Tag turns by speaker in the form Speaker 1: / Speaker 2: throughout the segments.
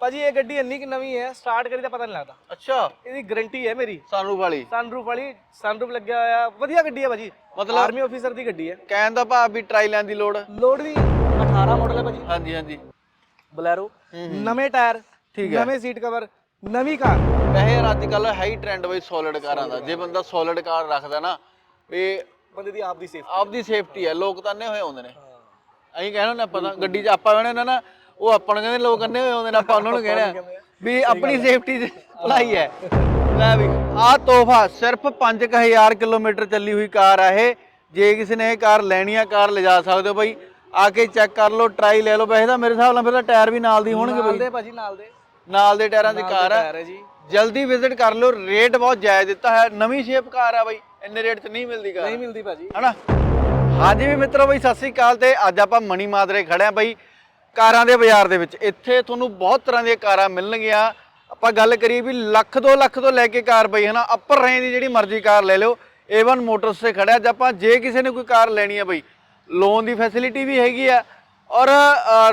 Speaker 1: ਭਾਜੀ ਇਹ ਗੱਡੀ ਇੰਨੀ ਕਿ ਨਵੀਂ ਹੈ ਸਟਾਰਟ ਕਰੀ ਤਾਂ ਪਤਾ ਨਹੀਂ ਲੱਗਦਾ।
Speaker 2: ਅੱਛਾ।
Speaker 1: ਇਹਦੀ ਗਾਰੰਟੀ ਹੈ ਮੇਰੀ।
Speaker 2: ਸਨਰੂਫ ਵਾਲੀ।
Speaker 1: ਸਨਰੂਫ ਵਾਲੀ ਸਨਰੂਫ ਲੱਗਿਆ ਹੋਇਆ। ਵਧੀਆ ਗੱਡੀ ਹੈ ਭਾਜੀ।
Speaker 2: ਮਤਲਬ
Speaker 1: ਆਰਮੀ ਆਫੀਸਰ ਦੀ ਗੱਡੀ ਹੈ।
Speaker 2: ਕਹਿਣ ਦਾ ਭਾਵ ਵੀ ਟਰਾਈ ਲੈਣ ਦੀ ਲੋੜ?
Speaker 1: ਲੋਡ ਵੀ 18 ਮਾਡਲ ਹੈ ਭਾਜੀ।
Speaker 2: ਹਾਂਜੀ ਹਾਂਜੀ।
Speaker 1: ਬਲੈਰੋ। ਨਵੇਂ ਟਾਇਰ
Speaker 2: ਠੀਕ ਹੈ।
Speaker 1: ਨਵੇਂ ਸੀਟ ਕਵਰ ਨਵੀਂ ਕਾਰ।
Speaker 2: ਵੈਸੇ ਯਾਰ ਅੱਜ ਕੱਲ ਹਾਈ ਟ੍ਰੈਂਡ ਬਈ ਸੋਲਿਡ ਕਾਰਾਂ ਦਾ। ਜੇ ਬੰਦਾ ਸੋਲਿਡ ਕਾਰ ਰੱਖਦਾ ਨਾ ਵੀ
Speaker 1: ਬੰਦੇ ਦੀ ਆਪ ਦੀ ਸੇਫ
Speaker 2: ਆਪਦੀ ਸੇਫਟੀ ਹੈ। ਲੋਕ ਤਾਂ ਅੰਨੇ ਹੋਏ ਆਉਂਦੇ ਨੇ। ਅਸੀਂ ਕਹਿਣਾ ਨਾ ਪਤਾ ਗੱਡੀ 'ਚ ਆਪਾਂ ਬਹਿਣੇ ਨਾ ਨਾ ਉਹ ਆਪਾਂ ਨੂੰ ਕਹਿੰਦੇ ਲੋਕ ਅੰਨੇ ਹੋਏ ਆਉਂਦੇ ਨੇ ਆਪਾਂ ਉਹਨਾਂ ਨੂੰ ਕਹਿਣਾ ਵੀ ਆਪਣੀ ਸੇਫਟੀ ਦੀ ਭਲਾਈ ਹੈ। ਲੈ ਵੀ ਆਹ ਤੋਹਫਾ ਸਿਰਫ 5000 ਕਿਲੋਮੀਟਰ ਚੱਲੀ ਹੋਈ ਕਾਰ ਆ ਇਹ। ਜੇ ਕਿਸੇ ਨੇ ਇਹ ਕਾਰ ਲੈਣੀ ਆ ਕਾਰ ਲਿਜਾ ਸਕਦੇ ਹੋ ਬਈ। ਆ ਕੇ ਚੈੱਕ ਕਰ ਲਓ ਟਰਾਈ ਲੈ ਲਓ। ਵੈਸੇ ਤਾਂ ਮੇਰੇ ਹਿਸਾਬ ਨਾਲ ਫਿਰ ਤਾਂ ਟਾਇਰ ਵੀ ਨਾਲ ਦੀ ਹੋਣਗੇ
Speaker 1: ਨਾਲ
Speaker 2: ਬਈ।
Speaker 1: ਦੇ ਭਾਜੀ ਨਾਲ ਦੇ।
Speaker 2: ਨਾਲ ਦੇ ਟਾਇਰਾਂ ਦੀ ਕਾਰ ਆ। ਜਲਦੀ ਵਿਜ਼ਿਟ ਕਰ ਲਓ ਰੇਟ ਬਹੁਤ ਜਾਇਜ਼ ਦਿੱਤਾ ਹੈ ਨਵੀਂ ਸ਼ੇਪ ਕਾਰ ਆ ਬਾਈ ਇੰਨੇ ਰੇਟ 'ਚ ਨਹੀਂ ਮਿਲਦੀ ਕਾਰ।
Speaker 1: ਨਹੀਂ ਮਿਲਦੀ ਭਾਜੀ।
Speaker 2: ਹਨਾ? ਹਾਂਜੀ ਵੀ ਮਿੱਤਰੋ ਬਈ ਸਤਿ ਸ੍ਰੀ ਅਕਾਲ ਤੇ ਅੱਜ ਆਪਾਂ ਮਣੀ ਮਾਦਰੇ ਖੜੇ ਆ ਬਈ। ਕਾਰਾਂ ਦੇ ਬਾਜ਼ਾਰ ਦੇ ਵਿੱਚ। ਇੱਥੇ ਤੁਹਾਨੂੰ ਬਹੁਤ ਤਰ੍ਹਾਂ ਦੀਆਂ ਕਾਰਾਂ ਮਿਲਣਗੀਆਂ। ਆਪਾਂ ਗੱਲ ਕਰੀਏ ਵੀ ਲੱਖ 2 ਲੱਖ ਤੋਂ ਲੈ ਕੇ ਕਾਰ ਬਈ ਹਨਾ ਅੱਪਰ ਰੇਂਜ ਦੀ ਜਿਹੜੀ ਮਰਜ਼ੀ ਕਾਰ ਲੈ ਲਿਓ। A1 ਮੋਟਰਸ ਤੇ ਖੜਿਆ ਅੱਜ ਆਪਾਂ ਜੇ ਕਿਸੇ ਨੇ ਕੋਈ ਕਾਰ ਲੈਣੀ ਹੈ ਬਈ ਲੋਨ ਦੀ ਫੈਸਿਲਿਟੀ ਵੀ ਹੈਗੀ ਆ। ਔਰ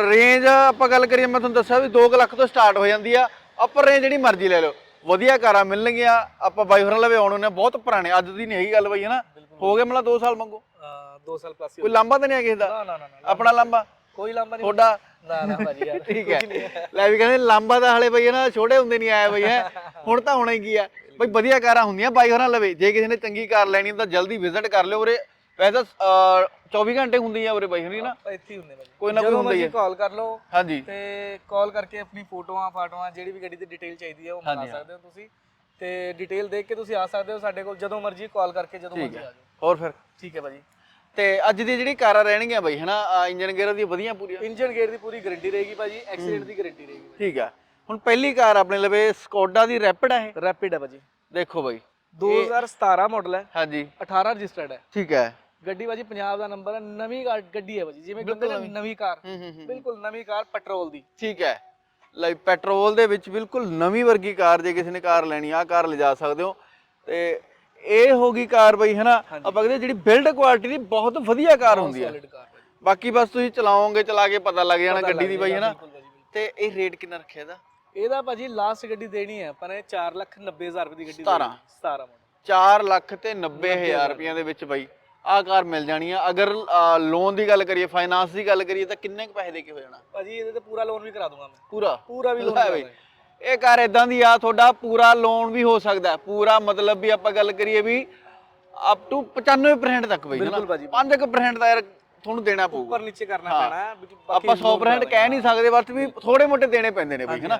Speaker 2: ਰੇਂਜ ਆਪਾਂ ਗੱਲ ਕਰੀਏ ਮੈਂ ਤੁਹਾਨੂੰ ਦੱਸਿਆ ਵੀ 2 ਲੱਖ ਤੋਂ ਸਟਾਰਟ ਹੋ ਜਾਂਦੀ ਆ। ਅੱਪਰ ਰੇਂਜ ਜਿਹੜੀ ਮਰਜ਼ੀ ਲੈ ਲਓ। ਵਧੀਆ ਕਾਰਾਂ ਮਿਲਣਗੀਆਂ। ਆਪਾਂ ਬਾਈ ਹੋਰਾਂ ਲਵੇ ਆਉਣ ਨੇ ਬਹੁਤ ਪੁਰਾਣੇ ਅੱਜ ਦੀ ਨਹੀਂ ਹੈਗੀ ਗੱਲ ਬਈ ਹਨਾ। ਹੋ ਗਏ ਮਤਲਬ 2 ਸਾਲ ਮੰਗੋ।
Speaker 1: 2 ਸਾਲ ਪਲੱਸ
Speaker 2: ਕੋਈ ਲਾਂਬਾ ਤਾਂ ਨਹੀਂ ਆ ਕਿਸੇ ਦਾ?
Speaker 1: ਨਾ ਨਾ ਨਾ
Speaker 2: ਆਪਣਾ ਲਾਂਬਾ
Speaker 1: ਕੋਈ ਲਾਂਬਾ ਨਹੀਂ
Speaker 2: ਤੁਹਾਡਾ
Speaker 1: ਨਾ ਨਾ ਭਾਜੀ ਯਾਰ
Speaker 2: ਠੀਕ ਹੈ। ਲੈ ਵੀ ਕਹਿੰਦੇ ਲਾਂਬਾ ਤਾਂ ਹਲੇ ਬਈ ਨਾ ਛੋਟੇ ਹੁੰਦੇ ਨਹੀਂ ਆਇਆ ਬਈ ਹੈ। ਹੁਣ ਤਾਂ ਹੋਣਾ ਹੀ ਕੀ ਆ ਬਈ ਵਧੀਆ ਕਾਰਾਂ ਹੁੰਦੀਆਂ ਬਾਈ ਹੋਰਾਂ ਲਵੇ। ਜੇ ਕਿਸੇ ਨੇ ਚੰਗੀ ਕਾਰ ਲੈਣੀ ਤਾਂ ਜਲਦੀ ਵਿਜ਼ਿਟ ਕਰ ਲਿਓ ਉਰੇ। ਵੈਸੇ ਤਾਂ ਅਹ, 24 ਘੰਟੇ ਹੁੰਦੀ ਆ ਉਰੇ ਬਾਈ ਹੋਰੀ ਨਾ?
Speaker 1: ਇੱਥੇ ਹੀ ਹੁੰਦੇ ਭਾਜੀ।
Speaker 2: ਕੋਈ ਨਾ ਕੋਈ ਹੁੰਦਾ ਹੀ
Speaker 1: ਕਾਲ ਕਰ ਲਓ
Speaker 2: ਹਾਂਜੀ।
Speaker 1: ਤੇ ਕਾਲ ਕਰਕੇ ਆਪਣੀ ਫੋਟੋਆਂ ਫਾਟੋਆਂ ਜਿਹੜੀ ਵੀ ਗੱਡੀ ਦੀ ਡਿਟੇਲ ਚਾਹੀਦੀ ਹੈ ਉਹ ਮੰਗਾ ਸਕਦੇ ਹੋ ਤੁਸੀਂ। ਤੇ ਡਿਟੇਲ ਦੇਖ ਕੇ ਤੁਸੀਂ ਆ ਸਕਦੇ ਹੋ ਸਾਡੇ ਕੋਲ। ਜਦੋਂ ਮਰਜ਼ੀ ਕਾਲ ਕਰਕੇ ਜਦੋਂ ਮਰਜ਼ੀ ਆ ਜਾਓ।
Speaker 2: ਹੋਰ ਫਿਰ?
Speaker 1: ਠੀਕ ਹੈ ਭਾਜੀ।
Speaker 2: ਤੇ ਅੱਜ ਦੀ ਜਿਹੜੀ ਕਾਰਾਂ ਰਹਿਣਗੀਆਂ ਬਈ ਹਨਾ ਇੰਜਨ ਗੇਅਰ ਦੀ ਵਧੀਆ ਪੂਰੀਆਂ?
Speaker 1: ਇੰਜਨ ਗੇਅਰ ਦੀ ਪੂਰੀ ਗਾਰੰਟੀ ਰਹੇਗੀ ਭਾਜੀ ਐਕਸੀਡੈਂਟ ਦੀ ਗਾਰੰਟੀ ਰਹੇਗੀ।
Speaker 2: ਠੀਕ ਆ। ਹੁਣ ਪਹਿਲੀ ਕਾਰ ਆਪਣੇ ਲਵੇ ਸਕੋਡਾ ਦੀ ਰੈਪਿਡ ਇਹ?
Speaker 1: ਰੈਪਿਡ ਹੈ ਭਾਜੀ।
Speaker 2: ਦੇਖੋ ਬਈ।
Speaker 1: 2017 ਮਾਡਲ ਹੈ
Speaker 2: ਹਾਂਜੀ।
Speaker 1: 18 ਰਜਿਸਟਰਡ ਹੈ
Speaker 2: ਠੀਕ ਹੈ
Speaker 1: ਗੱਡੀ ਭਾਜੀ ਪੰਜਾਬ ਦਾ ਨੰਬਰ ਹੈ ਨਵੀਂ ਗੱਡੀ ਹੈ ਭਾਜੀ। ਜਿਵੇਂ ਕਹਿੰਦੇ ਨੇ ਨਵੀਂ ਕਾਰ।
Speaker 2: ਹੂੰ ਹੂੰ ਹੂੰ।
Speaker 1: ਬਿਲਕੁਲ ਨਵੀਂ ਕਾਰ ਪੈਟਰੋਲ ਦੀ।
Speaker 2: ਠੀਕ ਹੈ ਲਈ ਪੈਟਰੋਲ ਦੇ ਵਿੱਚ ਬਿਲਕੁਲ ਨਵੀਂ ਵਰਗੀ ਕਾਰ ਜੇ ਕਿਸੇ ਨੇ ਕਾਰ ਲੈਣੀ ਆ ਕਾਰ ਲਿਜਾ ਸਕਦੇ ਹੋ। ਤੇ ਇਹ ਹੋ ਗਈ ਕਾਰ ਬਈ ਹਨਾ ਆਪਾਂ ਕਹਿੰਦੇ ਜਿਹੜੀ ਬਿਲਡ ਕੁਆਲਿਟੀ ਦੀ ਬਹੁਤ ਵਧੀਆ ਕਾਰ ਹੁੰਦੀ ਹੈ
Speaker 1: ਕਾਰ
Speaker 2: ਬਾਕੀ ਬਸ ਤੁਸੀਂ ਚਲਾਓਗੇ ਚਲਾ ਕੇ ਪਤਾ ਲੱਗ ਜਾਣਾ ਗੱਡੀ ਦੀ ਬਈ ਹਨਾ। ਤੇ ਇਹ ਰੇਟ ਕਿੰਨਾ ਰੱਖਿਆ ਇਹਦਾ?
Speaker 1: ਇਹਦਾ ਭਾਜੀ ਲਾਸਟ ਗੱਡੀ ਦੇਣੀ ਹੈ ਆਪਾਂ ਨੇ 4 ਲੱਖ 90 ਹਜ਼ਾਰ ਰੁਪਏ ਦੀ ਗੱਡੀ
Speaker 2: 17
Speaker 1: 17 ਮਾਡਲ
Speaker 2: 4 ਲੱਖ ਤੇ 90 ਹਜ਼ਾਰ ਰੁਪਈਆਂ ਦੇ ਵਿੱਚ ਬਈ ਆਹ ਕਾਰ ਮਿਲ ਜਾਣੀ ਆ। ਅਗਰ ਲੋਨ ਦੀ ਗੱਲ ਕਰੀਏ ਫਾਈਨਾਂਸ ਦੀ ਗੱਲ ਕਰੀਏ ਤਾਂ ਕਿੰਨੇ ਕੁ ਪੈਸੇ ਦੇ ਕੇ ਹੋ ਜਾਣਾ?
Speaker 1: ਭਾਜੀ ਇਹਦੇ ਤੇ ਪੂਰਾ ਲੋਨ ਵੀ ਕਰਾ ਦੂੰਗਾ ਮੈਂ।
Speaker 2: ਪੂਰਾ?
Speaker 1: ਪੂਰਾ ਵੀ ਲੋਨ
Speaker 2: ਲੈ ਬਈ। ਇਹ ਕਾਰ ਇਦਾਂ ਦੀ ਆ ਤੁਹਾਡਾ ਪੂਰਾ ਲੋਨ ਵੀ ਹੋ ਸਕਦਾ ਹੈ। ਪੂਰਾ ਮਤਲਬ ਵੀ ਆਪਾਂ ਗੱਲ ਕਰੀਏ ਵੀ ਅਪ ਟੂ 95% ਤੱਕ ਬਈ
Speaker 1: ਬਿਲਕੁਲ ਭਾਜੀ।
Speaker 2: 5% ਦਾ ਯਾਰ ਤੁਹਾਨੂੰ ਦੇਣਾ ਪਊਗਾ।
Speaker 1: ਉੱਪਰ ਨੀਚੇ ਕਰਨਾ ਪੈਣਾ ਹੈ
Speaker 2: ਆਪਾਂ 100% ਕਹਿ ਨਹੀਂ ਸਕਦੇ ਬਸ ਵੀ ਥੋੜੇ ਮੋਟੇ ਦੇਣੇ ਪੈਂਦੇ ਨੇ ਬਈ ਹਨਾ?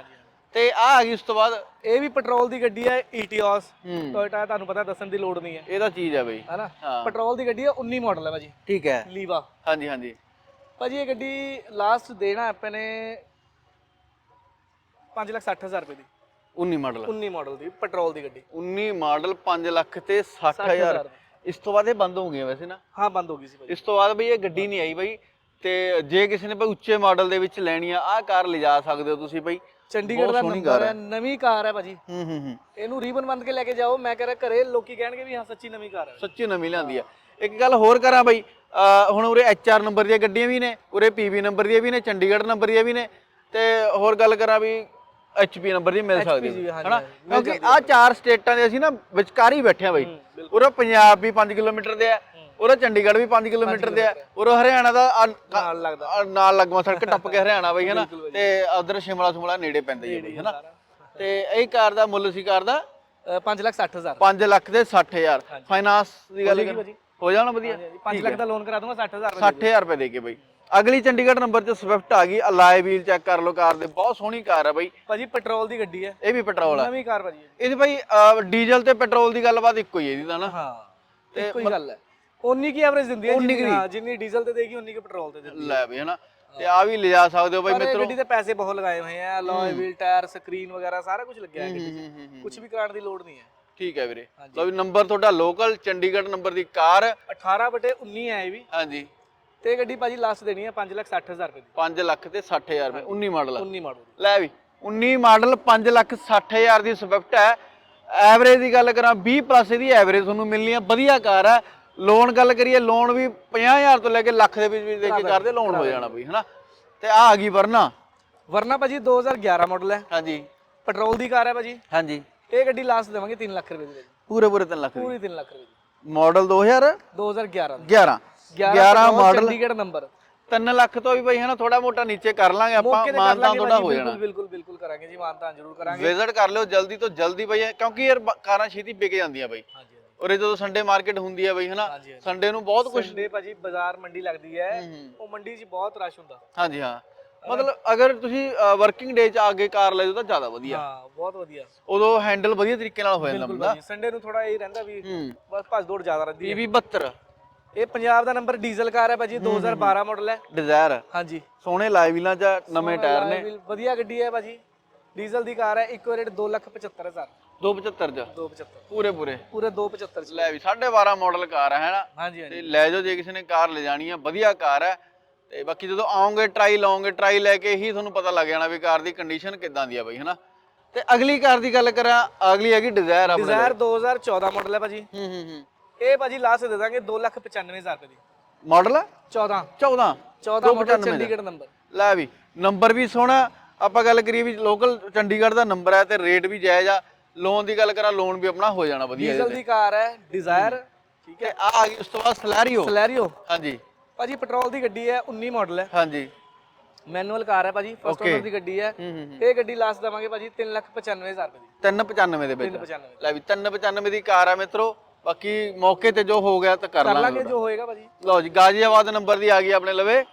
Speaker 2: ਤੇ ਆ ਆ ਗਈ ਉਸ ਤੋਂ ਬਾਅਦ
Speaker 1: ਇਹ ਵੀ ਪੈਟਰੋਲ ਦੀ ਗੱਡੀ ਹੈ ਈਟੀਓਸ
Speaker 2: ਹੂੰ।
Speaker 1: ਟੋਇਟਾ ਤੁਹਾਨੂੰ ਪਤਾ ਦੱਸਣ ਦੀ ਲੋੜ ਨਹੀਂ ਹੈ।
Speaker 2: ਇਹਦਾ ਚੀਜ਼ ਆ ਬਈ।
Speaker 1: ਹੈਨਾ?
Speaker 2: ਹਾਂ।
Speaker 1: ਪੈਟਰੋਲ ਦੀ ਗੱਡੀ ਹੈ 19 ਮਾਡਲ ਹੈ ਭਾਜੀ।
Speaker 2: ਠੀਕ ਹੈ।
Speaker 1: ਲੀਵਾ
Speaker 2: ਹਾਂਜੀ ਹਾਂਜੀ।
Speaker 1: ਭਾਜੀ ਇਹ ਗੱਡੀ ਲਾਸਟ ਦੇਣਾ ਆਪਾਂ ਨੇ 560000 ਰੁਪਏ ਦੀ।
Speaker 2: 19 ਮਾਡਲ
Speaker 1: 19 ਮਾਡਲ ਦੀ ਪੈਟਰੋਲ ਦੀ ਗੱਡੀ।
Speaker 2: 19 ਮਾਡਲ 5 ਲੱਖ ਤੇ 60000 ਇਸ ਤੋਂ ਬਾਅਦ ਇਹ ਬੰਦ ਹੋ ਗਈਆਂ ਵੈਸੇ ਨਾ?
Speaker 1: ਹਾਂ ਬੰਦ ਹੋ ਗਈ ਸੀ ਭਾਜੀ
Speaker 2: ਇਸ ਤੋਂ ਬਾਅਦ ਬਈ ਇਹ ਗੱਡੀ ਨਹੀਂ ਆਈ ਬਈ। ਤੇ ਜੇ ਕਿਸੇ ਨੇ ਬਈ ਉੱਚੇ ਮਾਡਲ ਦੇ ਵਿੱਚ ਲੈਣੀ ਆ ਆਹ ਕਾਰ ਲਿਜਾ ਸਕਦੇ ਹੋ ਤੁਸੀਂ ਬਈ।
Speaker 1: ਚੰਡੀਗੜ੍ਹ ਦਾ ਨੰਬਰ ਹੈ ਨਵੀਂ ਕਾਰ ਹੈ ਭਾਜੀ।
Speaker 2: ਹੂੰ ਹੂੰ ਹੂੰ।
Speaker 1: ਇਹਨੂੰ ਰੀਬਨ ਬੰਦ ਕੇ ਲੈ ਕੇ ਜਾਓ। ਮੈਂ ਕਹ ਰਿਹਾ ਘਰੇ ਲੋਕੀ ਕਹਿਣਗੇ ਵੀ ਹਾਂ ਸੱਚੀ ਨਵੀਂ ਕਾਰ ਹੈ।
Speaker 2: ਸੱਚੀ ਨਵੀਂ ਲਿਆਂਦੀ ਆ। ਇੱਕ ਗੱਲ ਹੋਰ ਕਰਾਂ ਬਈ ਅਹ ਹੁਣ ਉਰੇ ਐਚਆਰ ਨੰਬਰ ਦੀਆਂ ਗੱਡੀਆਂ ਵੀ ਨੇ ਉਰੇ ਪੀਬੀ ਨੰਬਰ ਦੀਆਂ ਵੀ ਨੇ ਚੰਡੀਗੜ੍ਹ ਨੰਬਰ ਦੀਆਂ ਵੀ ਨੇ। ਤੇ ਹੋਰ ਗੱਲ ਕਰਾਂ ਵੀ ਐਚਪੀ ਨੰਬਰ ਦੀ ਮਿਲ ਸਕਦੀ।
Speaker 1: ਜੀ,
Speaker 2: ਹਨਾ? ਕਿਉਂਕਿ ਆ ਚਾਰ ਸਟੇਟਾਂ ਦੇ ਅਸੀਂ ਨਾ ਵਿਚਕਾਰ ਬੈਠੇ ਆ ਬਈ। ਉਰੇ ਪੰਜਾਬ ਵੀ 5 ਕਿਲੋਮੀਟਰ ਦੇ ਆ ਉਰੇ ਚੰਡੀਗੜ੍ਹ ਵੀ 5 ਕਿਲੋਮੀਟਰ ਦੇ ਆ ਉਰੇ ਹਰਿਆਣਾ ਦਾ
Speaker 1: ਨਾਲ ਲੱਗਦਾ।
Speaker 2: ਨਾਲ ਲੱਗਵਾ ਸੜਕ ਟੱਪ ਕੇ ਹਰਿਆਣਾ ਬਈ ਹਨਾ? ਤੇ ਉਧਰ ਸ਼ਿਮਲਾ ਸੁਮਲਾ ਨੇੜੇ ਪੈਂਦਾ ਆ ਬਈ ਹਨਾ? ਤੇ ਇਹ ਕਾਰ ਦਾ ਮੁੱਲ ਸੀ ਕਾਰ ਦਾ?
Speaker 1: 5 ਲੱਖ 60000
Speaker 2: 5 ਲੱਖ ਦੇ 60000 ਫਾਈਨਾਂਸ ਦੀ ਗੱਲ ਹੋ ਜਾਣਾ ਵਧੀਆ।
Speaker 1: 5 ਲੱਖ ਦਾ ਲੋਨ ਕਰਾ ਦੂੰਗਾ 60000
Speaker 2: 60000 ਰੁਪਏ ਦੇ ਕੇ ਬਈ। ਅਗਲੀ ਚੰਡੀਗੜ੍ਹ ਨੰਬਰ ਤੇ ਸਵਿਫਟ ਆ ਗਈ ਅਲਾਈ ਵੀਲ ਚੈੱਕ ਕਰ ਲਓ ਕਾਰ ਦੇ ਬਹੁਤ ਸੋਹਣੀ ਕਾਰ ਹੈ ਬਈ।
Speaker 1: ਭਾਜੀ ਪੈਟਰੋਲ ਦੀ ਗੱਡੀ ਹੈ।
Speaker 2: ਇਹ ਵੀ ਪੈਟਰੋਲ ਆ।
Speaker 1: ਨਵੀਂ ਕਾਰ ਭਾਜੀ ਇਹ।
Speaker 2: ਇਹਦੀ ਬਈ ਅਹ, ਡੀਜ਼ਲ ਤੇ ਪੈਟਰੋਲ ਦੀ ਗੱਲਬਾਤ ਇੱਕੋ ਹੀ ਹੈ ਇਹਦੀ ਤਾਂ ਨਾ।
Speaker 1: ਹਾਂ ਇੱਕੋ ਹੀ ਗੱਲ ਹੈ। ਉਨੀ ਕੀ ਐਵਰੇਜ ਦਿੰਦੀ ਹੈ ਜਿੰਨੀ ਹਾਂ ਜਿੰਨੀ ਡੀਜ਼ਲ ਤੇ ਦੇਗੀ ਉਨੀ ਕੀ ਪੈਟਰੋਲ ਤੇ ਦਿੰਦੀ
Speaker 2: ਲੈ ਬਈ ਹਨਾ। ਤੇ ਆ ਵੀ ਲਿਜਾ ਸਕਦੇ ਹੋ ਬਈ
Speaker 1: ਪਰ ਇਹ
Speaker 2: ਮਿੱਤਰੋ।
Speaker 1: ਗੱਡੀ ਤੇ ਪੈਸੇ ਬਹੁਤ ਲਗਾਏ ਹੋਏ ਆ ਅਲੋਏ ਵੀਲ ਟਾਇਰ ਸਕਰੀਨ ਵਗੈਰਾ ਸਾਰਾ ਕੁਝ ਲੱਗਿਆ ਹੈ ਗੱਡੀ 'ਚ। ਕੁਝ ਵੀ ਕਰਾਉਣ ਦੀ ਲੋੜ ਨਹੀਂ ਹੈ।
Speaker 2: ਠੀਕ ਹੈ ਵੀਰੇ। ਲਓ ਵੀ ਨੰਬਰ ਤੁਹਾਡਾ ਲੋਕਲ ਚੰਡੀਗੜ੍ਹ ਨੰਬਰ ਦੀ ਕਾਰ।
Speaker 1: 18 ਬਟੇ 19 ਹੈ ਇਹ ਵੀ।
Speaker 2: ਹਾਂਜੀ।
Speaker 1: ਤੇ ਗੱਡੀ ਭਾਜੀ ਲਾਸਟ ਦੇਣੀ ਹੈ 5 ਲੱਖ 60000 ਰੁਪਏ ਦੀ।
Speaker 2: 5 ਲੱਖ ਤੇ 60000 ਰੁਪਏ 19 ਮਾਡਲ
Speaker 1: 19 ਮਾਡਲ
Speaker 2: ਲੈ ਵੀ 19 ਮਾਡਲ 5 ਲੱਖ 60000 ਦੀ ਸਵਿਫਟ ਹੈ ਐਵਰੇਜ ਦੀ ਗੱਲ ਕਰਾਂ 20 ਪਲੱਸ ਇਹਦੀ ਐਵਰੇਜ ਤੁਹਾਨੂੰ ਮਿਲਣੀ ਹੈ ਵਧੀਆ ਕਾਰ ਹੈ ਲੋਨ ਗੱਲ ਕਰੀਏ ਲੋਨ ਵੀ 50000 ਤੋਂ ਲੈ ਕੇ ਲੱਖ ਦੇ ਵਿੱਚ ਵਿੱਚ ਦੇ ਕੇ ਕਰਦੇ ਲੋਨ ਹੋ ਜਾਣਾ ਬਈ ਹਨਾ? ਤੇ ਆ ਆ ਗਈ ਵਰਨਾ।
Speaker 1: ਵਰਨਾ ਭਾਜੀ 2011 ਮਾਡਲ ਹੈ
Speaker 2: ਹਾਂਜੀ।
Speaker 1: ਪੈਟਰੋਲ ਦੀ ਕਾਰ ਹੈ ਭਾਜੀ।
Speaker 2: ਹਾਂਜੀ।
Speaker 1: ਇਹ ਗੱਡੀ ਲਾਸਟ ਦੇਵਾਂਗੇ 3 ਲੱਖ ਰੁਪਏ ਦੀ
Speaker 2: ਪੂਰੇ ਪੂਰੇ 3 ਲੱਖ ਦੀ।
Speaker 1: ਪੂਰੀ 3 ਲੱਖ ਰੁਪਏ ਦੀ।
Speaker 2: ਮਾਡਲ 2011
Speaker 1: 2011 ਦੀ
Speaker 2: 11
Speaker 1: 11
Speaker 2: ਮਾਡਲ।
Speaker 1: ਚੰਡੀਗੜ੍ਹ ਨੰਬਰ।
Speaker 2: 3 ਲੱਖ ਤੋਂ ਵੀ ਬਈ ਹਨਾ ਥੋੜਾ ਮੋਟਾ ਨੀਚੇ ਕਰ ਲਾਂਗੇ ਆਪਾਂ
Speaker 1: ਮੌਕੇ ਤੇ ਕਰ
Speaker 2: ਮਾਨਤਾਨ
Speaker 1: ਲਾਂਗੇ
Speaker 2: ਥੋੜਾ ਹੋ ਜਾਣਾ।
Speaker 1: ਬਿਲਕੁਲ ਬਿਲਕੁਲ ਕਰਾਂਗੇ ਜੀ ਮਾਨਤਾਨ ਜ਼ਰੂਰ ਕਰਾਂਗੇ।
Speaker 2: ਵਿਜ਼ਿਟ ਕਰ ਲਿਓ ਜਲਦੀ ਤੋਂ ਜਲਦੀ ਬਈ ਕਿਉਂਕਿ ਯਾਰ ਕਾਰਾਂ ਛੇਤੀ ਵਿਕ ਜਾਂਦੀਆਂ ਬਈ।
Speaker 1: ਹਾਂਜੀ ਹਾਂਜੀ।
Speaker 2: ਉਰੇ ਜਦੋਂ ਸੰਡੇ ਮਾਰਕੀਟ ਹੁੰਦੀ ਹੈ ਬਈ ਹਨਾ। ਸੰਡੇ ਨੂੰ ਬਹੁਤ ਕੁਝ
Speaker 1: ਸੰਡੇ ਭਾਜੀ ਬਾਜ਼ਾਰ ਮੰਡੀ ਲੱਗਦੀ ਹੈ
Speaker 2: ਹੂੰ।
Speaker 1: ਉਹ ਮੰਡੀ 'ਚ ਬਹੁਤ ਰਸ਼ ਹੁੰਦਾ।
Speaker 2: ਹਾਂਜੀ ਹਾਂ। ਮਤਲਬ ਅਗਰ ਤੁਸੀਂ ਵਰਕਿੰਗ ਡੇ ਚ ਕੇ ਕਾਰ ਲੈ ਜਾਓ ਤਾਂ ਜ਼ਿਆਦਾ ਵਧੀਆ।
Speaker 1: ਹਾਂ ਬਹੁਤ ਵਧੀਆ।
Speaker 2: ਉਦੋਂ ਹੈਂਡਲ ਵਧੀਆ ਤਰੀਕੇ ਨਾਲ ਹੋ ਜਾਂਦਾ ਬੰਦਾ
Speaker 1: ਸੰਡੇ ਨੂੰ ਥੋੜਾ ਇਹ ਰਹਿੰਦਾ ਵੀ
Speaker 2: ਹੂੰ।
Speaker 1: ਬਸ ਭੱਜ ਦੌੜ ਜ਼ਿਆਦਾ ਰਹਿੰਦੀ ਹੈ।
Speaker 2: PV 72
Speaker 1: ਇਹ ਪੰਜਾਬ ਦਾ ਨੰਬਰ ਡੀਜ਼ਲ ਕਾਰ ਹੈ ਭਾਜੀ 2012 ਮਾਡਲ ਹੈ।
Speaker 2: ਡਿਜ਼ਾਇਰ
Speaker 1: ਹਾਂਜੀ।
Speaker 2: ਸੋਹਣੇ ਲਾਈਵ ਵੀਲਾਂ ਚ ਨਵੇਂ ਟਾਇਰ ਨੇ?
Speaker 1: ਵਧੀਆ ਗੱਡੀ ਹੈ ਭਾਜੀ। ਡੀਜ਼ਲ ਦੀ ਕਾਰ ਹੈ ਇੱਕੋ ਰੇਟ 275000
Speaker 2: 275 ਚ?
Speaker 1: 275
Speaker 2: ਪੂਰੇ ਪੂਰੇ?
Speaker 1: ਪੂਰੇ 275 ਚ।
Speaker 2: ਲੈ ਵੀ 12.5 ਮਾਡਲ ਕਾਰ ਹੈ ਨਾ
Speaker 1: ਹਾਂਜੀ
Speaker 2: ਤੇ ਲੈ ਜਾਓ ਜੇ ਕਿਸੇ ਨੇ ਕਾਰ ਲੈ ਜਾਣੀ ਆ ਵਧੀਆ ਕਾਰ ਹੈ। ਤੇ ਬਾਕੀ ਜਦੋਂ ਆਓਗੇ ਟਰਾਈ ਲਾਓਗੇ ਟਰਾਈ ਲੈ ਕੇ ਹੀ ਤੁਹਾਨੂੰ ਪਤਾ ਲੱਗ ਜਾਣਾ ਵੀ ਕਾਰ ਦੀ ਕੰਡੀਸ਼ਨ ਕਿੱਦਾਂ ਦੀ ਆ ਬਈ ਹਨਾ? ਤੇ ਅਗਲੀ ਕਾਰ ਦੀ ਗੱਲ ਕਰਾਂ ਅਗਲੀ ਹੈਗੀ ਡਿਜ਼ਾਇਰ ਆਪਣੇ।
Speaker 1: ਡਿਜ਼ਾਇਰ 2014 ਮਾਡਲ ਹੈ ਭਾਜੀ।
Speaker 2: ਹੂੰ ਹੂੰ ਹੂੰ।
Speaker 1: ਇਹ ਭਾਜੀ ਲਾਸਟ ਦੇ ਦਾਂਗੇ 295000 ਰੁਪਏ ਦੀ।
Speaker 2: ਮਾਡਲ
Speaker 1: 14
Speaker 2: 14
Speaker 1: 14 ਮਾਡਲ ਚੰਡੀਗੜ੍ਹ ਨੰਬਰ
Speaker 2: ਲੈ ਵੀ ਨੰਬਰ ਵੀ ਸੋਹਣਾ ਆਪਾਂ ਗੱਲ ਕਰੀਏ ਵੀ ਲੋਕਲ ਚੰਡੀਗੜ੍ਹ ਦਾ ਨੰਬਰ ਹੈ ਤੇ ਰੇਟ ਵੀ ਜਾਇਜ਼ ਆ। ਲੋਨ ਦੀ ਗੱਲ ਕਰਾਂ ਲੋਨ ਵੀ ਆਪਣਾ ਹੋ ਜਾਣਾ ਵਧੀਆ
Speaker 1: ਡੀਜ਼ਲ ਦੀ ਕਾਰ ਹੈ ਡਿਜ਼ਾਇਰ ਠੀਕ ਹੈ।
Speaker 2: ਆ ਆ ਗਈ ਉਸ ਤੋਂ ਬਾਅਦ ਸਲੈਰੀਓ
Speaker 1: ਸਲੈਰੀਓ
Speaker 2: ਹਾਂਜੀ।
Speaker 1: ਭਾਜੀ ਪੈਟਰੋਲ ਦੀ ਗੱਡੀ ਹੈ 19 ਮਾਡਲ ਹੈ।
Speaker 2: ਹਾਂਜੀ।
Speaker 1: ਮੈਨੂਅਲ ਕਾਰ ਹੈ ਭਾਜੀ ਫਸਟ. ਓਨਰ ਦੀ ਗੱਡੀ
Speaker 2: ਹੈ।
Speaker 1: ਇਹ ਗੱਡੀ ਲਾਸਟ ਦਵਾਂਗੇ ਭਾਜੀ 395000 ਰੁਪਏ ਦੀ।
Speaker 2: 395 ਦੇ ਵਿੱਚ
Speaker 1: 395
Speaker 2: ਲੈ ਵੀ 395 ਦੀ ਕਾਰ ਆ ਮਿੱਤਰੋ। ਬਾਕੀ ਮੌਕੇ ਤੇ ਜੋ ਹੋ ਗਿਆ ਤਾਂ ਕਰ
Speaker 1: ਕਰ
Speaker 2: ਲਾਂਗੇ
Speaker 1: ਲਾਂਗੇ ਜੋ ਹੋਏਗਾ ਭਾਜੀ।
Speaker 2: ਲਓ ਜੀ ਗਾਜ਼ੀਆਬਾਦ ਨੰਬਰ ਦੀ ਆ ਗਈ ਆਪਣੇ ਲਵੇ।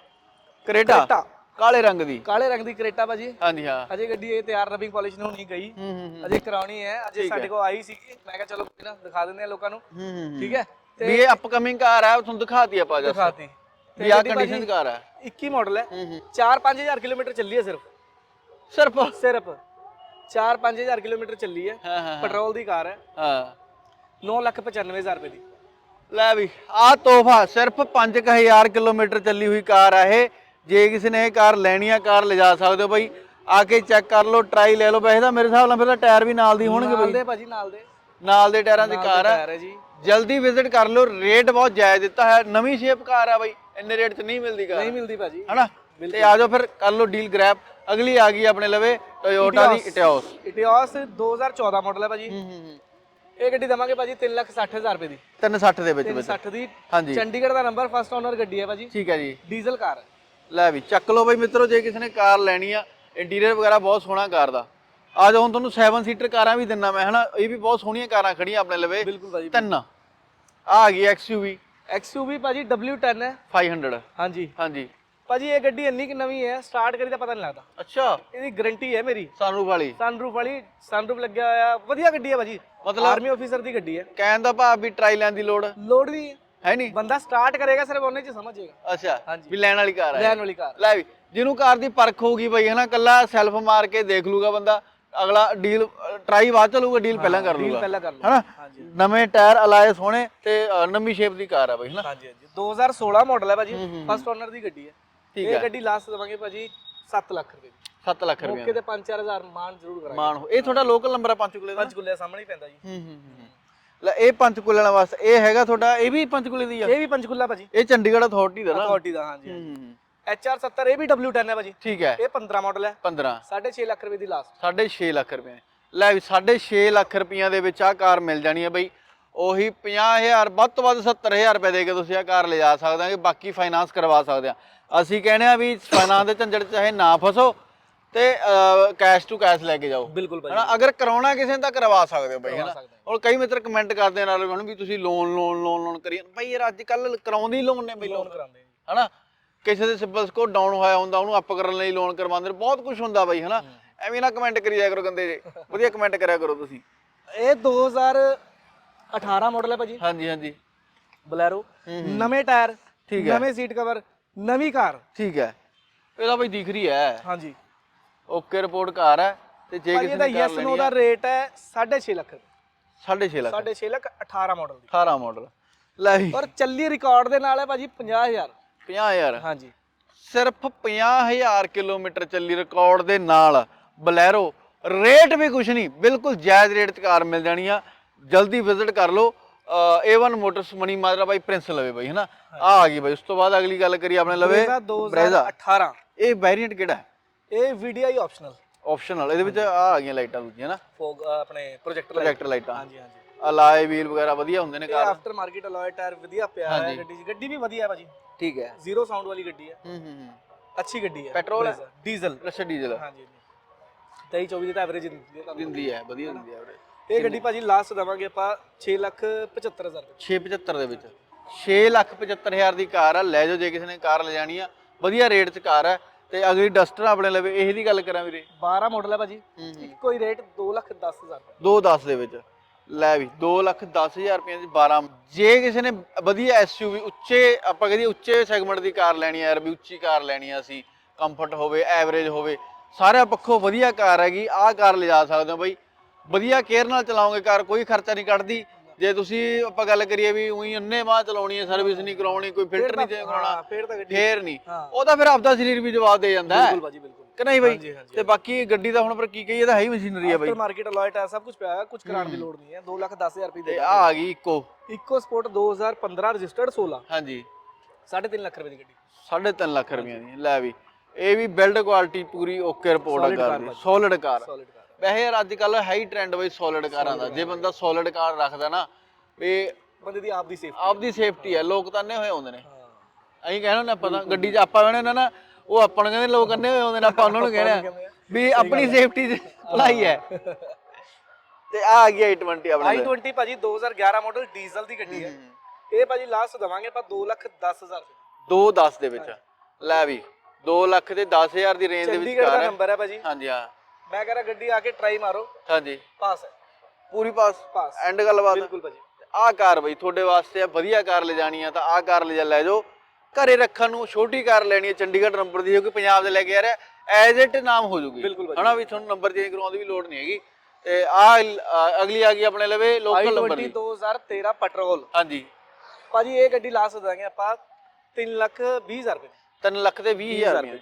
Speaker 2: Creta
Speaker 1: Creta.
Speaker 2: ਕਾਲੇ ਰੰਗ ਦੀ।
Speaker 1: ਕਾਲੇ ਰੰਗ ਦੀ ਕਰੇਟਾ ਭਾਜੀ।
Speaker 2: ਹਾਂਜੀ ਹਾਂ।
Speaker 1: ਅਜੇ ਗੱਡੀ ਇਹ ਤਿਆਰ ਰਬਿੰਗ ਪਾਲਿਸ਼ ਨੂੰ ਨਹੀਂ ਗਈ।
Speaker 2: ਹੂੰ ਹੂੰ ਹੂੰ।
Speaker 1: ਅਜੇ ਕਰਾਉਣੀ ਹੈ। ਅਜੇ ਸਾਡੇ ਕੋਲ ਆਈ ਸੀ ਮੈਂ ਕਿਹਾ ਚਲੋ ਕੋਈ ਨਾ ਦਿਖਾ ਦਿੰਦੇ ਆ ਲੋਕਾਂ ਨੂੰ।
Speaker 2: ਹੂੰ ਹੂੰ
Speaker 1: ਠੀਕ ਹੈ?
Speaker 2: ਵੀ
Speaker 1: ਤੇ
Speaker 2: ਇਹ ਅਪਕਮਿੰਗ ਕਾਰ ਆ ਤੁਹਾਨੂੰ ਦਿਖਾਤੀ ਆਪਾਂ ਜਸ
Speaker 1: ਦਿਖਾਤੀ।
Speaker 2: ਵੀ ਆ ਕੰਡੀਸ਼ਨ ਦੀ ਕਾਰ ਆ
Speaker 1: 21 ਮਾਡਲ ਹੈ।
Speaker 2: ਹੂੰ ਹੂੰ।
Speaker 1: 4-5000 ਕਿਲੋਮੀਟਰ ਚੱਲੀ ਹੈ ਸਿਰਫ।
Speaker 2: ਸਿਰਫ?
Speaker 1: ਸਿਰਫ। 4-5000 ਕਿਲੋਮੀਟਰ ਚੱਲੀ ਹੈ
Speaker 2: ਹਾਂ ਹਾਂ।
Speaker 1: ਪੈਟਰੋਲ ਦੀ ਕਾਰ ਹੈ।
Speaker 2: ਹਾਂ।
Speaker 1: 995000 ਰੁਪਏ ਦੀ।
Speaker 2: ਲੈ ਵੀ ਆ ਤੋਹਫਾ ਸਿਰਫ 5000 ਕਿਲੋਮੀਟਰ ਚੱਲੀ ਹੋਈ ਕਾਰ ਆ ਇਹ। ਜੇ ਕਿਸੇ ਨੇ ਇਹ ਕਾਰ ਲੈਣੀ ਆ ਕਾਰ ਲਿਜਾ ਸਕਦੇ ਹੋ ਬਾਈ। ਆ ਕੇ ਚੈੱਕ ਕਰ ਲਓ ਟਰਾਈ ਲੈ ਲਓ। ਵੈਸੇ ਤਾਂ ਮੇਰੇ ਹਿਸਾਬ ਨਾਲ ਫਿਰ ਤਾਂ ਟਾਇਰ ਵੀ ਨਾਲ ਦੀ ਹੋਣਗੇ
Speaker 1: ਨਾਲ
Speaker 2: ਬਾਈ
Speaker 1: ਦੇ ਭਾਜੀ ਨਾਲ ਦੇ।
Speaker 2: ਨਾਲ ਦੇ ਟਾਇਰਾਂ ਦੀ ਕਾਰ ਆ। ਜਲਦੀ ਵਿਜ਼ਿਟ ਕਰ ਲਓ ਰੇਟ ਬਹੁਤ ਜਾਇਜ਼ ਦਿੱਤਾ ਹੈ ਨਵੀਂ ਸ਼ੇਪ ਕਾਰ ਆ ਬਾਈ ਇੰਨੇ ਰੇਟ 'ਚ ਨਹੀਂ ਮਿਲਦੀ ਕਾਰ।
Speaker 1: ਨਹੀਂ ਮਿਲਦੀ ਭਾਜੀ।
Speaker 2: ਹਨਾ? ਤੇ ਆ ਜਾਓ ਫਿਰ ਕਰ ਲਓ ਡੀਲ ਗ੍ਰੈਬ ਅਗਲੀ ਆ ਗਈ ਆਪਣੇ ਲਵੇ ਟੋਯੋਟਾ ਦੀ ਇਟਿਓਸ
Speaker 1: ਇਟਿਓਸ 2014 ਮਾਡਲ ਹੈ ਭਾਜੀ।
Speaker 2: ਹੂੰ ਹੂੰ।
Speaker 1: ਇਹ ਗੱਡੀ ਦਵਾਂਗੇ ਭਾਜੀ 360000 ਰੁਪਏ ਦੀ।
Speaker 2: 360 ਦੇ ਵਿੱਚ ਵਿੱਚ।
Speaker 1: 360 ਦੀ।
Speaker 2: ਹਾਂਜੀ।
Speaker 1: ਚੰਡੀਗੜ੍ਹ ਦਾ ਨੰਬਰ ਫਸਟ ਓਨਰ ਗੱਡੀ ਹੈ ਭਾਜੀ।
Speaker 2: ਠੀਕ ਹੈ ਜੀ।
Speaker 1: ਡੀਜ਼ਲ ਕਾਰ
Speaker 2: ਲੈ ਵੀ ਚੱਕ ਲਓ ਬਈ ਮਿੱਤਰੋ ਜੇ ਕਿਸੇ ਨੇ ਕਾਰ ਲੈਣੀ ਆ ਇੰਟੀਰੀਅਰ ਵਗੈਰਾ ਬਹੁਤ ਸੋਹਣਾ ਕਾਰ ਦਾ। ਆ ਜਾਓ ਹੁਣ ਤੁਹਾਨੂੰ 7 ਸੀਟਰ ਕਾਰਾਂ ਵੀ ਦਿੰਨਾ ਮੈਂ ਹਨਾ? ਇਹ ਵੀ ਬਹੁਤ ਸੋਹਣੀਆਂ ਕਾਰਾਂ ਖੜੀਆਂ ਆਪਣੇ ਲਵੇ।
Speaker 1: ਬਿਲਕੁਲ ਭਾਜੀ
Speaker 2: ਤਿੰਨ। ਆ ਆ ਗਈ XUV
Speaker 1: XUV ਭਾਜੀ W10 ਹੈ।
Speaker 2: 500
Speaker 1: ਹਾਂਜੀ।
Speaker 2: ਹਾਂਜੀ।
Speaker 1: ਭਾਜੀ ਇਹ ਗੱਡੀ ਇੰਨੀ ਕਿ ਨਵੀਂ ਹੈ ਸਟਾਰਟ ਕਰੀ ਤਾਂ ਪਤਾ ਨਹੀਂ ਲੱਗਦਾ।
Speaker 2: ਅੱਛਾ।
Speaker 1: ਇਹਦੀ ਗਾਰੰਟੀ ਹੈ ਮੇਰੀ।
Speaker 2: ਸਨਰੂਫ ਵਾਲੀ।
Speaker 1: ਸਨਰੂਫ ਵਾਲੀ ਸਨਰੂਫ ਲੱਗਿਆ ਹੋਇਆ। ਵਧੀਆ ਗੱਡੀ ਹੈ ਭਾਜੀ।
Speaker 2: ਮਤਲਬ-
Speaker 1: ਆਰਮੀ ਆਫੀਸਰ ਦੀ ਗੱਡੀ ਹੈ।
Speaker 2: ਕਹਿਣ ਦਾ ਭਾਵ ਵੀ ਟਰਾਈ ਲੈਣ ਦੀ ਲੋੜ?
Speaker 1: ਲੋਡ ਨਹੀਂ ਹੈ
Speaker 2: ਹੈ ਨਹੀਂ?
Speaker 1: ਬੰਦਾ ਸਟਾਰਟ ਕਰੇਗਾ ਸਿਰਫ ਉਹਨੇ ਚ ਸਮਝ ਜਾਏਗਾ।
Speaker 2: ਅੱਛਾ
Speaker 1: ਹਾਂਜੀ।
Speaker 2: ਵੀ ਲੈਣ ਵਾਲੀ ਕਾਰ ਹੈ।
Speaker 1: ਲੈਣ ਵਾਲੀ ਕਾਰ
Speaker 2: ਲੈ ਵੀ ਜਿਹਨੂੰ ਕਾਰ ਦੀ ਪਰਖ ਹੋਊਗੀ ਬਈ ਹਨਾ ਕੱਲਾ ਸੈਲਫ ਮਾਰ ਕੇ ਦੇਖ ਲੂਗਾ ਬੰਦਾ ਅਗਲਾ ਡੀਲ ਟਰਾਈ ਬਾਅਦ ਚ ਲਊਗਾ ਡੀਲ ਪਹਿਲਾਂ ਕਰ
Speaker 1: ਡੀਲ
Speaker 2: ਲੂਗਾ
Speaker 1: ਪਹਿਲਾਂ ਕਰ ਲਓ
Speaker 2: ਹਨਾ?
Speaker 1: ਹਾਂਜੀ।
Speaker 2: ਨਵੇਂ ਟਾਇਰ ਅਲਾਏ ਸੋਹਣੇ ਤੇ ਨਵੀਂ ਸ਼ੇਪ ਦੀ ਕਾਰ ਆ ਬਈ ਹਨਾ?
Speaker 1: ਹਾਂਜੀ ਹਾਂਜੀ। 2016 ਮਾਡਲ ਹੈ ਭਾਜੀ ਫਸਟ ਓਨਰ ਦੀ ਗੱਡੀ ਹੈ।
Speaker 2: ਠੀਕ
Speaker 1: ਇਹ
Speaker 2: ਹੈ
Speaker 1: ਗੱਡੀ ਲਾਸਟ ਦਵਾਂਗੇ ਭਾਜੀ 7 ਲੱਖ ਰੁਪਏ ਦੀ।
Speaker 2: 7 ਲੱਖ ਰੁਪਏ
Speaker 1: ਮੌਕੇ ਤੇ 5-4000 ਮਾਨ ਜ਼ਰੂਰ ਕਰਾਂਗੇ।
Speaker 2: ਮਾਨ ਇਹ ਤੁਹਾਡਾ ਲੋਕਲ ਨੰਬਰ ਆ ਪੰਚਕੂਲੇ ਦਾ?
Speaker 1: ਪੰਚਕੂਲੇ ਸਾਹਮਣੇ ਹੀ ਪੈਂਦਾ ਜੀ।
Speaker 2: ਹੂੰ ਹੂੰ ਹੂੰ ਲੈ ਇਹ ਪੰਚਕੂਲੇ ਵਾਲਾ ਵਾਸਤੇ ਇਹ ਹੈਗਾ ਤੁਹਾਡਾ ਇਹ ਵੀ ਪੰਚਕੂਲੇ ਦੀ ਆ?
Speaker 1: ਇਹ ਵੀ ਪੰਚਕੂਲਾ ਭਾਜੀ।
Speaker 2: ਇਹ ਚੰਡੀਗੜ੍ਹ ਅਥਾਰਟੀ ਦਾ ਨਾ?
Speaker 1: ਅਥਾਰਟੀ ਦਾ ਹਾਂਜੀ
Speaker 2: ਹੂੰ ਹੂੰ ਹੂੰ।
Speaker 1: HR70 ਇਹ ਵੀ W10 ਹੈ ਭਾਜੀ।
Speaker 2: ਠੀਕ ਹੈ।
Speaker 1: ਇਹ 15 ਮਾਡਲ ਹੈ।
Speaker 2: 15
Speaker 1: 6.5 ਲੱਖ ਰੁਪਏ ਦੀ ਲਾਸਟ
Speaker 2: 6.5 ਲੱਖ ਰੁਪਏ। ਲੈ ਵੀ 6.5 ਲੱਖ ਰੁਪਈਆਂ ਦੇ ਵਿੱਚ ਆ ਕਾਰ ਮਿਲ ਜਾਣੀ ਹੈ ਬਈ। ਉਹੀ 50000 ਵੱਧ ਤੋਂ ਵੱਧ 70000 ਰੁਪਏ ਦੇ ਕੇ ਤੁਸੀਂ ਆ ਕਾਰ ਲਿਜਾ ਸਕਦੇ ਹੋ। ਬਾਕੀ ਫਾਈਨਾਂਸ ਕਰਵਾ ਸਕਦੇ ਆ। ਅਸੀਂ ਕਹਿੰਦੇ ਆ ਵੀ ਫਾਈਨਾਂਸ ਦੇ 'ਚ ਚਾਹੇ ਨਾ ਫਸੋ ਤੇ ਕੈਸ਼ ਟੂ ਕੈਸ਼ ਲੈ ਕੇ ਜਾਓ।
Speaker 1: ਬਿਲਕੁਲ ਭਾਜੀ।
Speaker 2: ਹਨਾ ਅਗਰ ਕਰਾਉਣਾ ਕਿਸੇ ਨੇ ਤਾਂ ਕਰਵਾ ਸਕਦੇ ਹੋ ਬਈ ਹਨਾ। ਹੁਣ ਕਈ ਮਿੱਤਰ ਕਮੈਂਟ ਕਰਦੇ ਨਾਲ ਹੁਣ ਵੀ ਤੁਸੀਂ ਲੋਨ ਲੋਨ ਲੋਨ ਲੋਨ ਕਰੀ ਬਈ ਯਾਰ ਅੱਜ ਕੱਲ ਕਰਾਉਂਦੇ ਹੀ ਲੋਨ ਨੇ ਬਈ
Speaker 1: ਲੋਨ ਕਰਾਉਂਦੇ
Speaker 2: ਹਨਾ ਕਿਸੇ ਦੇ ਸਿਬਲ ਸਕੋਰ ਡਾਊਨ ਹੋਇਆ ਹੁੰਦਾ ਉਹਨੂੰ ਅਪ ਕਰਨ ਲਈ ਲੋਨ ਕਰਵਾਉਂਦੇ ਨੇ ਬਹੁਤ ਕੁਝ ਹੁੰਦਾ ਬਈ ਹਨਾ। ਐਵੇਂ ਨਾ ਕਮੈਂਟ ਕਰੀ ਜਾਇਆ ਕਰੋ ਗੰਦੇ ਜੇ। ਵਧੀਆ ਕਮੈਂਟ ਕਰਿਆ ਕਰੋ ਤੁਸੀਂ।
Speaker 1: ਇਹ 2018 ਮਾਡਲ ਹੈ ਭਾਜੀ।
Speaker 2: ਹਾਂਜੀ ਹਾਂਜੀ।
Speaker 1: ਬਲੈਰੋ। ਨਵੇਂ ਟਾਇਰ
Speaker 2: ਠੀਕ ਹੈ।
Speaker 1: ਨਵੇਂ ਸੀਟ ਕਵਰ ਨਵੀਂ ਕਾਰ।
Speaker 2: ਠੀਕ ਹੈ। ਇਹਦਾ ਬਈ ਦਿਖ ਰਹੀ ਹੈ।
Speaker 1: ਹਾਂਜੀ।
Speaker 2: ਓਕੇ ਰਿਪੋਰਟ ਕਾਰ ਹੈ ਤੇ ਜੇ
Speaker 1: ਭਾਜੀ
Speaker 2: ਕਿਸੇ
Speaker 1: ਇਹਦਾ
Speaker 2: ਨੇ ਕਾਰ
Speaker 1: ਯੈਸ ਨੋ
Speaker 2: ਲੈਣੀ
Speaker 1: ਦਾ ਰੇਟ ਹੈ 6.5 ਲੱਖ।
Speaker 2: 6.5 ਲੱਖ।
Speaker 1: 6.5 ਲੱਖ 18 ਮਾਡਲ ਦੀ।
Speaker 2: 18 ਮਾਡਲ ਲੈ ਵੀ
Speaker 1: ਔਰ ਚੱਲੀ ਰਿਕਾਰਡ ਦੇ ਨਾਲ ਹੈ ਭਾਜੀ 50000
Speaker 2: 50000
Speaker 1: ਹਾਂਜੀ।
Speaker 2: ਸਿਰਫ 50000 ਕਿਲੋਮੀਟਰ ਚੱਲੀ ਰਿਕਾਰਡ ਦੇ ਨਾਲ। ਬਲੈਰੋ ਰੇਟ ਵੀ ਕੁਛ ਨਹੀਂ ਬਿਲਕੁਲ ਜਾਇਜ਼ ਰੇਟ 'ਚ ਕਾਰ ਮਿਲ ਜਾਣੀ ਆ। ਜਲਦੀ ਵਿਜ਼ਿਟ ਕਰ ਲਓ। A1 ਮੋਟਰਸ ਮਣੀ ਮਾਜਰਾ ਬਾਈ ਪ੍ਰਿੰਸ ਲਵੇ ਬਾਈ ਹਨਾ? ਆ ਆ ਗਈ ਬਾਈ ਉਸ ਤੋਂ ਬਾਅਦ ਅਗਲੀ ਗੱਲ ਕਰੀ ਆਪਣੇ ਲਵੇ
Speaker 1: ਬਰੇਜ਼ਾ 2018
Speaker 2: ਇਹ ਵੈਰੀਐਂਟ ਕਿਹੜਾ ਹੈ?
Speaker 1: ਇਹ VDI ਆਪਸ਼ਨਲ
Speaker 2: ਆਪਸ਼ਨਲ ਇਹਦੇ ਵਿੱਚ ਆ ਆ ਗਈਆਂ ਲਾਈਟਾਂ ਦੂਜੀਆਂ ਨਾ
Speaker 1: ਫੋਗ ਆਪਣੇ ਪ੍ਰੋਜੈਕਟਰ
Speaker 2: ਪ੍ਰੋਜੈਕਟਰ ਲਾਈਟਾਂ
Speaker 1: ਹਾਂਜੀ ਹਾਂਜੀ।
Speaker 2: ਅਲਾਏ ਵੀਲ ਵਗੈਰਾ ਵਧੀਆ ਹੁੰਦੇ ਨੇ car.
Speaker 1: After market alloy tyre ਵਧੀਆ ਪਿਆ ਹੈ। ਗੱਡੀ 'ਚ। ਗੱਡੀ ਵੀ ਵਧੀਆ ਹੈ ਭਾਜੀ।
Speaker 2: ਠੀਕ ਹੈ।
Speaker 1: ਜ਼ੀਰੋ ਸਾਊਂਡ ਵਾਲੀ ਗੱਡੀ ਹੈ।
Speaker 2: ਹੂੰ ਹੂੰ ਹੂੰ।
Speaker 1: ਅੱਛੀ ਗੱਡੀ ਹੈ।
Speaker 2: ਪੈਟਰੋਲ ਹੈ?
Speaker 1: ਡੀਜ਼ਲ
Speaker 2: ਰਸ਼ਾ ਡੀਜ਼ਲ
Speaker 1: ਹਾਂਜੀ 23 24 ਦੀ ਤਾਂ ਐਵਰੇਜ ਦਿੰਦੀ ਹੈ।
Speaker 2: ਵਧੀਆ ਦਿੰਦੀ ਹੈ। ਵੀਰੇ
Speaker 1: ਇਹ ਗੱਡੀ ਭਾਜੀ ਲਾਸਟ ਦਵਾਂਗੇ ਆਪਾਂ 6 ਲੱਖ 75000 ਰੁਪਏ।
Speaker 2: 675 ਦੇ ਵਿੱਚ। 6 ਲੱਖ 75000 ਦੀ ਕਾਰ ਆ ਲੈ ਜਾਓ ਜੇ ਕਿਸੇ ਨੇ ਕਾਰ ਲੈ ਜਾਣੀ ਆ। ਵਧੀਆ ਰੇਟ 'ਚ ਕਾਰ ਹੈ ਤੇ ਅਗਲੀ ਡਸਟਰ ਆਪਣੇ ਲਵੇ ਇਹ ਦੀ ਗੱਲ ਕਰਾਂ ਵੀਰੇ।
Speaker 1: 12 ਮਾਡਲ ਹੈ ਭਾਜੀ ਇੱਕੋ ਹੀ ਰੇਟ 2 ਲੱਖ 10000 ਰੁਪਏ
Speaker 2: 210 ਦੇ ਵਿੱਚ। ਲੈ ਵੀ 2 ਲੱਖ 10000 ਰੁਪਏ ਦੀ 12 ਜੇ ਕਿਸੇ ਨੇ ਵਧੀਆ ਐਸਯੂਵੀ ਉੱਚੇ ਆਪਾਂ ਕਹਦੇ ਉੱਚੇ ਸੈਗਮੈਂਟ ਦੀ ਕਾਰ ਲੈਣੀ ਆ ਯਾਰ ਵੀ ਉੱਚੀ ਕਾਰ ਲੈਣੀ ਆ ਅਸੀਂ ਕੰਫਰਟ ਹੋਵੇ ਐਵਰੇਜ ਹੋਵੇ ਸਾਰਿਆਂ ਪੱਖੋਂ ਵਧੀਆ ਕਾਰ ਹੈਗੀ ਆਹ ਕਾਰ ਲਿਜਾ ਸਕਦੇ ਹੋ ਬਾਈ। ਵਧੀਆ ਕੇਅਰ ਨਾਲ ਚਲਾਓਗੇ ਕਾਰ ਕੋਈ ਖਰਚਾ ਨਹੀਂ ਕੱਢਦੀ। ਜੇ ਤੁਸੀਂ ਆਪਾਂ ਗੱਲ ਕਰੀਏ ਵੀ ਉਹੀ ਅੰਨੇ ਮਾਹ ਚਲਾਉਣੀ ਹੈ ਸਰਵਿਸ ਨਹੀਂ ਕਰਾਉਣੀ ਕੋਈ ਫਿਲਟਰ ਨਹੀਂ ਚੇਂਜ ਕਰਾਉਣਾ
Speaker 1: ਹਾਂ ਫੇਰ ਤਾਂ ਗੱਡੀ
Speaker 2: ਫੇਰ ਨਹੀਂ।
Speaker 1: ਹਾਂ।
Speaker 2: ਉਹ ਤਾਂ ਫਿਰ ਆਪਦਾ ਸਰੀਰ ਵੀ ਜਵਾਬ ਦੇ ਜਾਂਦਾ ਹੈ।
Speaker 1: ਬਿਲਕੁਲ ਭਾਜੀ ਬਿਲਕੁਲ।
Speaker 2: ਕਿ ਨਹੀਂ ਬਾਈ
Speaker 1: ਹਾਂਜੀ,
Speaker 2: ਤੇ ਬਾਕੀ ਗੱਡੀ ਦਾ ਹੁਣ ਪਰ ਕੀ ਕਹੀਏ ਤਾਂ ਹੈ ਹੀ ਮਸ਼ੀਨਰੀ ਹੈ ਬਾਈ
Speaker 1: ਆਫਟਰ ਮਾਰਕੀਟ ਅਲੋਏ ਟਾਇਰ ਸਭ ਕੁਝ ਪਿਆ ਹੈ ਕੁਝ ਕਰਾਉਣ ਦੀ ਲੋੜ ਨਹੀਂ ਹੈ। 2 ਲੱਖ 10000 ਰੁਪਏ
Speaker 2: ਤੇ
Speaker 1: ਦੇ
Speaker 2: ਆ ਆ ਗਈ ਇੱਕੋ।
Speaker 1: ਇਕੋ ਸਪੋਰਟ 2015 ਰਜਿਸਟਰਡ 16
Speaker 2: ਹਾਂਜੀ।
Speaker 1: 3.5 ਲੱਖ ਰੁਪਏ ਦੀ ਗੱਡੀ।
Speaker 2: 3.5 ਲੱਖ ਰੁਪਈਆ ਦੀ ਲੈ ਵੀ। ਇਹ ਵੀ ਬਿਲਡ ਕੁਆਲਿਟੀ ਪੂਰੀ ਓਕੇ ਰਿਪੋਰਟ
Speaker 1: Solid
Speaker 2: ਕਰ
Speaker 1: car
Speaker 2: ਦੀ।
Speaker 1: ਭਾਜੀ।
Speaker 2: ਸੋਲਿਡ ਕਾਰ
Speaker 1: ਸੋਲਿਡ ਕਾਰ
Speaker 2: ਵੈਸੇ ਯਾਰ ਅੱਜ ਕੱਲ ਹੈ ਹੀ ਟ੍ਰੈਂਡ ਬਈ ਸੋਲਿਡ ਕਾਰਾਂ ਦਾ। ਜੇ ਬੰਦਾ ਸੋਲਿਡ ਕਾਰ ਰੱਖਦਾ ਨਾ ਵੀ
Speaker 1: ਬੰਦੇ ਦੀ ਆਪ ਦੀ ਸੇਫਟੀ
Speaker 2: ਆਪਦੀ ਸੇਫਟੀ ਹੈ ਲੋਕ ਤਾਂ ਅੰਨੇ ਹੋਏ ਆਉਂਦੇ ਨੇ। ਅਸੀਂ ਕਹਿਣਾ ਨਾ ਪਤਾ ਗੱਡੀ 'ਚ ਆਪਾਂ ਬਹਿਣੇ ਨਾ ਨਾ ਉਹ ਆਪਾਂ ਨੂੰ ਕਹਿੰਦੇ ਲੋਕ ਅੰਨੇ ਹੋਏ ਆਉਂਦੇ ਨੇ ਆਪਾਂ ਉਹਨਾਂ ਨੂੰ
Speaker 1: ਕਹਿੰਦੇ
Speaker 2: ਕਹਿਣਾ। ਵੀ ਆਪਣੀ ਸੇਫਟੀ ਭਲਾਈ ਹੈ। ਤੇ ਆ ਆ ਗਈ i20 ਆਪਣੇ ਲਈ।
Speaker 1: i20 ਭਾਜੀ 2011 ਮਾਡਲ ਡੀਜ਼ਲ ਦੀ ਗੱਡੀ ਹੈ। ਇਹ ਭਾਜੀ ਲਾਸਟ ਦਵਾਂਗੇ ਆਪਾਂ 2 ਲੱਖ 10000 ਰੁਪਏ।
Speaker 2: 210 ਦੇ ਵਿੱਚ। ਲੈ ਵੀ 2 ਲੱਖ ਤੇ 10000 ਦੀ ਰੇਂਜ ਦੇ ਵਿੱਚ
Speaker 1: ਚੰਡੀਗੜ੍ਹ
Speaker 2: ਕਾਰ
Speaker 1: ਦਾ
Speaker 2: ਹੈ।
Speaker 1: ਨੰਬਰ ਹੈ ਭਾਜੀ।
Speaker 2: ਹਾਂਜੀ ਹਾਂ।
Speaker 1: ਮੈਂ ਕਹ ਰਿਹਾ ਗੱਡੀ ਆ ਕੇ ਟਰਾਈ ਮਾਰੋ।
Speaker 2: ਹਾਂਜੀ।
Speaker 1: ਪਾਸ ਹੈ।
Speaker 2: ਪੂਰੀ ਪਾਸ
Speaker 1: ਪਾਸ
Speaker 2: ਐਂਡ ਗੱਲਬਾਤ
Speaker 1: ਬਿਲਕੁਲ ਭਾਜੀ।
Speaker 2: ਆਹ ਕਾਰ ਬਈ ਤੁਹਾਡੇ ਵਾਸਤੇ ਆ ਵਧੀਆ ਕਾਰ ਲੈ ਜਾਣੀ ਆ ਤਾਂ ਆਹ ਕਾਰ ਲੈ ਜਾ ਲੈ ਜਾਓ। ਘਰੇ ਰੱਖਣ ਨੂੰ ਛੋਟੀ ਕਾਰ ਲੈਣੀ ਹੈ ਚੰਡੀਗੜ੍ਹ ਨੰਬਰ ਦੀ ਕਿਉਂਕਿ ਪੰਜਾਬ ਦੇ ਲੈ ਕੇ ਆ ਰਿਹਾ। ਐਜ਼ ਇਟ ਨਾਮ ਹੋ ਜੂਗੀ। ਹਨਾ ਵੀ ਤੁਹਾਨੂੰ ਨੰਬਰ ਚੇਂਜ ਕਰਾਉਣ ਦੀ ਵੀ ਲੋੜ ਨਹੀਂ ਹੈਗੀ। ਤੇ ਆ ਅਗਲੀ ਆ ਗਈ ਆਪਣੇ ਲਵੇ ਲੋਕਲ ਨੰਬਰ
Speaker 1: i20
Speaker 2: ਦੀ।
Speaker 1: 2013 ਪੈਟਰੋਲ
Speaker 2: ਹਾਂਜੀ।
Speaker 1: ਭਾਜੀ ਇਹ ਗੱਡੀ ਲਾਸਟ ਦਵਾਂਗੇ ਆਪਾਂ 3 ਲੱਖ 20 ਹਜ਼ਾਰ ਰੁਪਏ
Speaker 2: 3 ਲੱਖ ਤੇ 20000 ਰੁਪਏ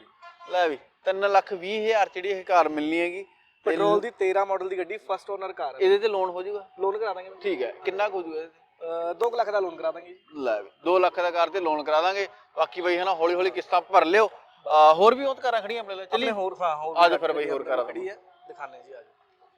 Speaker 2: ਲੈ ਵੀ। 3 ਲੱਖ 20000 ਚ ਜਿਹੜੀ ਇਹ ਕਾਰ ਮਿਲਣੀ ਹੈਗੀ।
Speaker 1: ਪੈਟਰੋਲ ਦੀ 13 ਮਾਡਲ ਦੀ ਗੱਡੀ ਫਸਟ ਓਨਰ ਕਾਰ ਹੈ।
Speaker 2: ਇਹਦੇ ਤੇ ਲੋਨ ਹੋ ਜਾਊਗਾ?
Speaker 1: ਲੋਨ ਕਰਾ ਦਾਂਗੇ
Speaker 2: ਠੀਕ ਹੈ। ਕਿੰਨਾ ਕੁ ਹੋ ਜਾਊਗਾ ਇਹਦੇ ਤੇ?
Speaker 1: 2 ਲੱਖ ਦਾ ਲੋਨ ਕਰਾ ਦਾਂਗੇ ਜੀ।
Speaker 2: ਲੈ ਵੀ 2 ਲੱਖ ਦਾ ਕਾਰ ਤੇ ਲੋਨ ਕਰਾ ਦਾਂਗੇ। ਬਾਕੀ ਬਈ ਹਨਾ ਹੌਲੀ ਹੌਲੀ ਕਿਸ਼ਤਾਂ ਭਰ ਲਿਓ। ਹੋਰ ਵੀ ਉਹ ਕਾਰਾਂ ਖੜੀਆਂ ਆਪਣੇ ਲਈ ਚੱਲੀ
Speaker 1: ਹੋਰ ਹਾਂ ਹੋਰ
Speaker 2: ਆ ਜਾਓ ਫਿਰ ਬਈ ਹੋਰ ਕਾਰਾਂ
Speaker 1: ਖੜੀ ਹੈ ਦਿਖਾਣੇ ਜੀ ਆ ਜਾਓ।